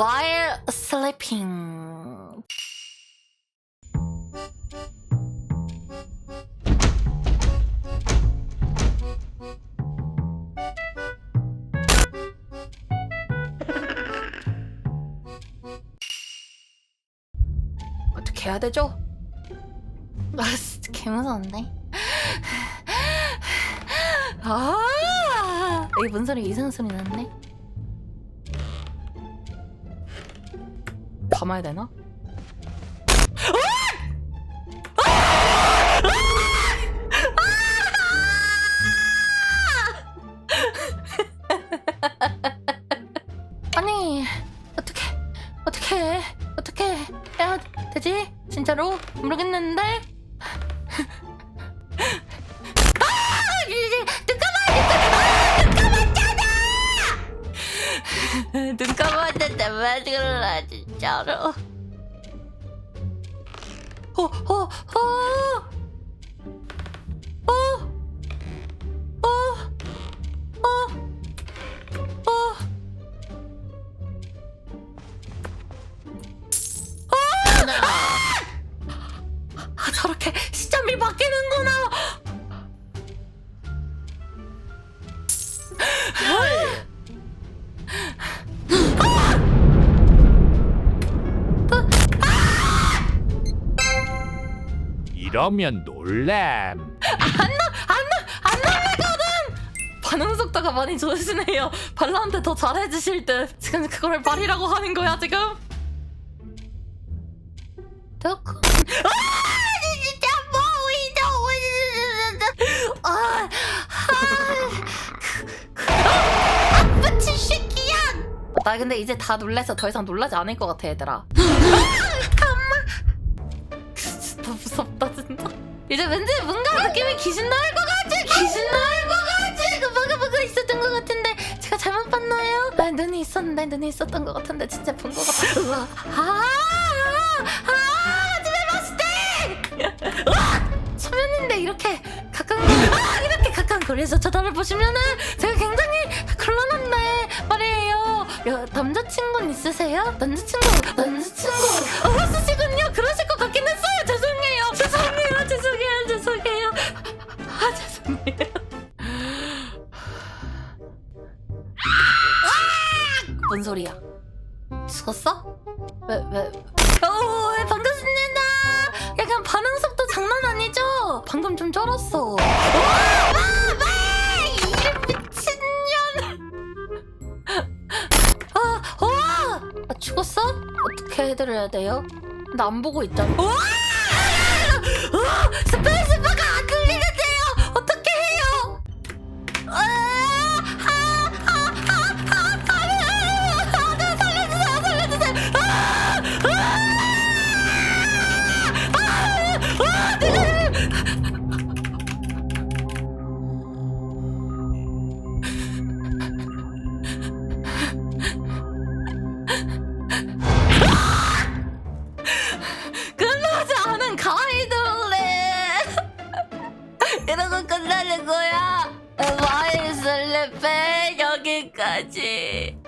while sleeping. 어떻게 해야 되죠? 아, 진짜 개무서운데? 아, 이게 뭔 소리 이상한 소리 났네. 감아야 되나? 아니 어떻게 어떻게 어떻게 해야 되지? 진짜로 모르겠는데. 눈 감았는데 왜 그러나 진짜로. 어, 어, 어, 어, 어, 어, 어. 아, 저렇게 이러면 놀람. 반응 속도가 많이 좋으시네요. 발라한테 더 잘해주실 듯. 지금 그거를 말이라고 하는 거야 지금? 덕후. 아, 진짜 보이죠? 아, 아, 아프치 새끼야. 나 근데 이제 다 놀래서 더 이상 놀라지 않을 것 같아 얘들아. 진짜 무섭다 진짜. 이제 왠지 뭔가 느낌이 귀신 나올 것 같지? 귀신 나올 것 같지? 그 뭐가 뭐가 있었던 것 같은데 제가 잘못 봤나요? 아, 눈이 있었는데 눈이 있었던 것 같은데 진짜 본 것 같아. 우와. 아, 아, 아, 집에 봤을 때. 우와! 초면인데 이렇게 가까운 아, 이렇게 가까운 거리에서 쳐다를 보시면은 제가 굉장히 곤란한데 말이에요. 야, 남자친구는 있으세요? 남자친구, 남 뭔 소리야? 죽었어? 왜, 왜? 오, 예, 반갑습니다. 약간 반응 속도 장난 아니죠? 방금 좀 쩔었어. 와, 와, 와! 이 미친년. 아, 와! 아, 죽었어? 어떻게 해드려야 돼요? 나 안 보고 있잖아. 와! 와! 스페이스 끝나지 않은 가이드래. 이러고 끝나는 거야. 와인 슬리페 여기까지.